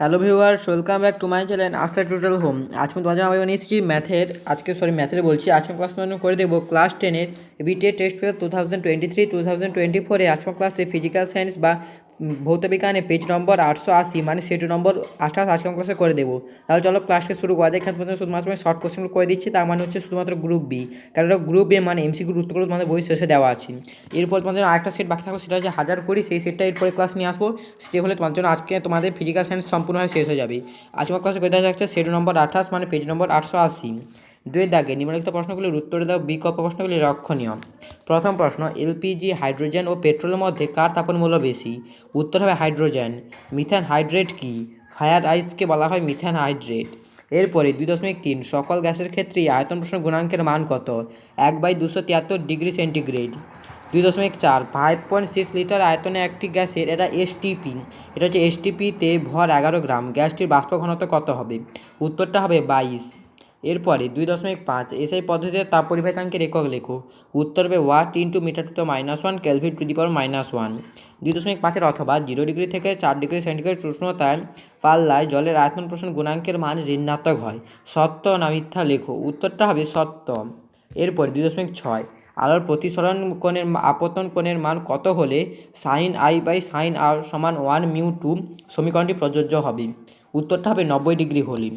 Hello viewers welcome back to my channel আস্তা total home আজকে তোমাদের আমি নিয়ে এসেছি ম্যাথের আজকে সরি ম্যাথের বলছি আজকে ক্লাস মানে করে দেবো ক্লাস টেনের BTA test paper two thousand twenty three two thousand twenty ফোরে আজকে ক্লাসে ফিজিক্যাল সায়েন্স বা ভৌতবিজ্ঞানে পেজ নম্বর আটশো আশি মানে সেট নম্বর আঠাশ, আজকে ক্লাসে করে দেবো। তাহলে চলো ক্লাসকে শুরু করা যায় এখানে শুধুমাত্র আমি শর্ট কোশ্চেন করে দিচ্ছি। তার মানে হচ্ছে শুধুমাত্র গ্রুপ বি কারণ গ্রুপ বি মানে এমসিকিউ উত্তরগুলো তোমাদের বই শেষে দেওয়া আছে। এরপর তোমাদের আরেকটা সেট বাকি থাকল, সেটা হচ্ছে হাজার করি সেই সেটটা এরপরে ক্লাস নিয়ে আসব। সেটি হলে তোমার জন্য আজকে তোমাদের ফিজিক্যাল সায়েন্স সম্পূর্ণভাবে শেষ হয়ে যাবে। আজকে ক্লাসে করে দেওয়া যাচ্ছে? সেট নম্বর আঠাশ মানে পেজ নম্বর আটশো আশি। দুয়ের দাগে নিম্নলিখিত প্রশ্নগুলির উত্তর দাও, বিকল্প প্রশ্নগুলি লক্ষণীয়। প্রথম প্রশ্ন, এলপিজি, হাইড্রোজেন ও পেট্রোলের মধ্যে কার তাপন মূল্য বেশি? উত্তর হবে হাইড্রোজেন। মিথেন হাইড্রেট কি? ফায়ার আইসকে বলা হয় মিথেন হাইড্রেট। এরপরে দুই দশমিক তিন, সকল গ্যাসের ক্ষেত্রেই আয়তন প্রশ্ন গুণাঙ্কের মান কত? এক বাই দুশো তিয়াত্তর ডিগ্রি সেন্টিগ্রেড। দুই দশমিক চার ফাইভ পয়েন্ট সিক্স লিটার আয়তনে একটি গ্যাসের এটা এসটিপি এটা হচ্ছে এসটিপিতে ভর এগারো গ্রাম। গ্যাসটির বাষ্প ঘনত্ব কত হবে? উত্তরটা হবে বাইশ। এরপরে দুই দশমিক পাঁচ এসআই পদ্ধতিতে তাপ পরিবাহিতাঙ্কের একক লেখো। উত্তর হবে watt into metre to minus one kelvin to the power minus one. দুই দশমিক পাঁচের অথবা জিরো ডিগ্রি থেকে চার ডিগ্রি সেন্টিগ্রেড উষ্ণতায় পাল্লায় জলের আয়তন প্রশ্ন গুণাঙ্কের মান ঋণাত্মক হয়। সত্য না মিথ্যা লেখো। উত্তরটা হবে সত্য। এরপর দুই দশমিক ছয়। আলোর প্রতিসরণ কোণের আপতন কোণের মান কত হলে sine i by sine r সমান ওয়ান মিউ টু সমীকরণটি প্রযোজ্য হবে। উত্তরটা হবে নব্বই ডিগ্রি হলে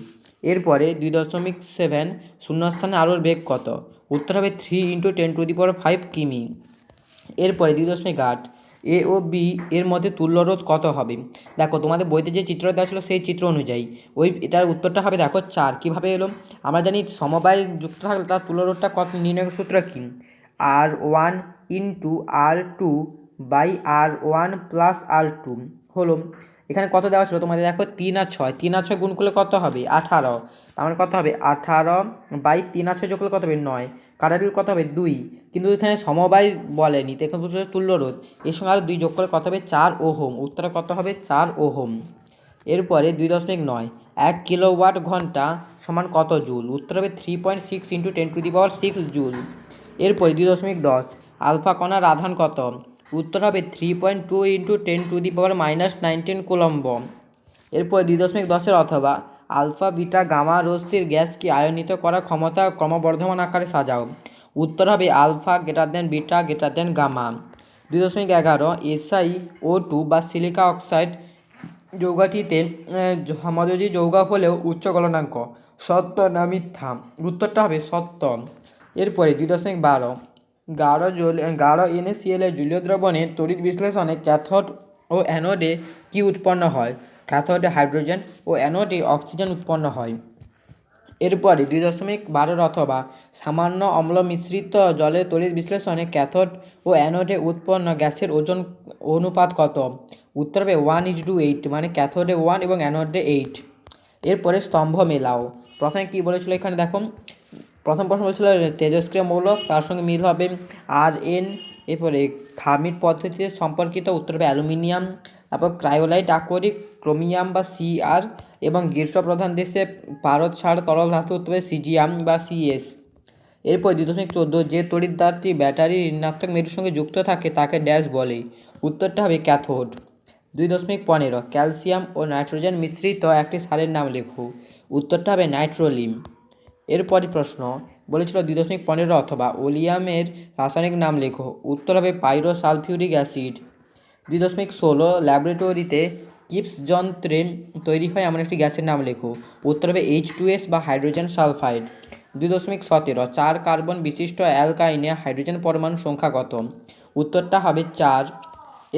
এরপরে দুই দশমিক সেভেন শূন্যস্থানে আলোর বেগ কত? উত্তর হবে three into ten to the power five কিমি। এরপরে দুই দশমিক আট এ ও বি এর মধ্যে তুল্যরোধ কত হবে? দেখো, তোমাদের বইতে যে চিত্র দেওয়া ছিল সেই চিত্র অনুযায়ী, ওই এটার উত্তরটা হবে দেখো চার। কীভাবে এলো? আমরা জানি সমবায় যুক্ত থাকলে তার তুল্যরোধটা কত? নির্ণয় সূত্র কী? R one into R two by R one plus R two হলো এখানে কত দেওয়া ছিল? তোমাদের দেখো তিন আর ছয়। তিন আর ছয় গুণ করলে কত হবে? আঠারো। তার মানে কত হবে? আঠারো বাই তিন আর ছয় যোগ করলে কত হবে? নয়। কাটাটির কত হবে? দুই। কিন্তু এখানে সমবায় বলেনি। তো এখানে তুল্য রোধ। এর সঙ্গে আরও দুই যোগ করলে কত হবে? চার ওহম। উত্তরে কত হবে? চার ওহম। এরপরে দুই দশমিক নয়। এক কিলোওয়াট ঘণ্টা সমান কত জুল? উত্তর হবে three point six into ten to the power six joule. এরপরে দুই দশমিক দশ। আলফা কণার আধান কত? উত্তর হবে three point two into ten to the power minus nineteen coulomb এরপর দুই দশমিক দশের অথবা আলফা বিটা গামা রশ্মির গ্যাসকে আয়নিত করার ক্ষমতা ক্রমবর্ধমান আকারে সাজাও। উত্তর হবে alpha greater than beta greater than gamma দুই দশমিক এগারো এসআই ও টু বা সিলিকা অক্সাইড যৌগাটিতে সমাযোজী যৌগ হলেও উচ্চ গলনাঙ্ক। সত্য না মিথ্যা? উত্তরটা হবে সত্য। এরপরে দুই দশমিক বারো গাঢ় জল গাঢ় এনএসিএল এর জলীয় দ্রবণে তড়িৎ বিশ্লেষণে ক্যাথোড ও অ্যানোডে কি উৎপন্ন হয়? ক্যাথোডে হাইড্রোজেন ও অ্যানোডে অক্সিজেন উৎপন্ন হয়। এরপরে দুই দশমিক বারোর অথবা সামান্য অম্ল মিশ্রিত জলের তড়িৎ বিশ্লেষণে ক্যাথোড ও অ্যানোডে উৎপন্ন গ্যাসের ওজন অনুপাত কত? উত্তর হবে ওয়ান ইজ টু এইট মানে ক্যাথোডে ওয়ান এবং অ্যানোডে এইট এরপরে স্তম্ভ মেলাও। প্রথমে কী বলেছিল এখানে দেখো? প্রথম প্রশ্ন বলেছিল তেজস্ক্রিয় মৌল তার সঙ্গে মিল হবে আর এন, এরপরে থার্মিট পদ্ধতিতে সম্পর্কিত উত্তর হবে অ্যালুমিনিয়াম, তারপর ক্রায়োলাইট, আকরিক, ক্রোমিয়াম বা সিআর এবং গ্রীষ্মপ্রধান দেশে পারদ সার তরল ধাতু উত্তর হবে সিজিয়াম বা সিএস এরপর দুই দশমিক চোদ্দ, যে তড়িৎদ্বারটি ব্যাটারির ঋণাত্মক মেরুর সঙ্গে যুক্ত থাকে তাকে ড্যাশ বলে। উত্তরটা হবে ক্যাথোড। দুই দশমিক পনেরো, ক্যালসিয়াম ও নাইট্রোজেন মিশ্রিত একটি সারের নাম লেখো। উত্তরটা হবে নাইট্রোলিম। এরপরই প্রশ্ন, বলেছিল দুই দশমিক পনেরো অথবা ওলিয়ামের রাসায়নিক নাম লেখো, উত্তর হবে পাইরো সালফিউরিক অ্যাসিড। দুই দশমিক ষোলো, ল্যাবরেটরিতে কিপস যন্ত্রে তৈরি হয় এমন একটি গ্যাসের নাম লেখো, উত্তর হবে এইচ টু এস বা হাইড্রোজেন সালফাইড। দুই দশমিক সতেরো, চার কার্বন বিশিষ্ট অ্যালকাইনে হাইড্রোজেন পরমাণু সংখ্যা কত? উত্তরটা হবে চার।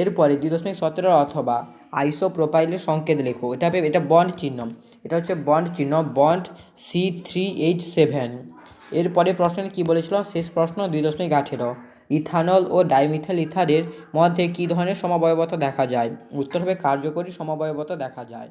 এরপরে দুই দশমিক সতেরো অথবা আইসোপ্রোপাইলের সংকেত লেখো। এটা এটা বন্ড চিহ্ন। এটা হচ্ছে বন্ড চিহ্ন bond C three H seven এরপরে প্রশ্ন কী বলেছিল? শেষ প্রশ্ন দুই দশমিক আঠেরো। ইথানল ও ডাইমিথাইল ইথারের মধ্যে কী ধরনের সমবয়বতা দেখা যায়? উত্তর হবে কার্যকরী সমবয়বতা দেখা যায়।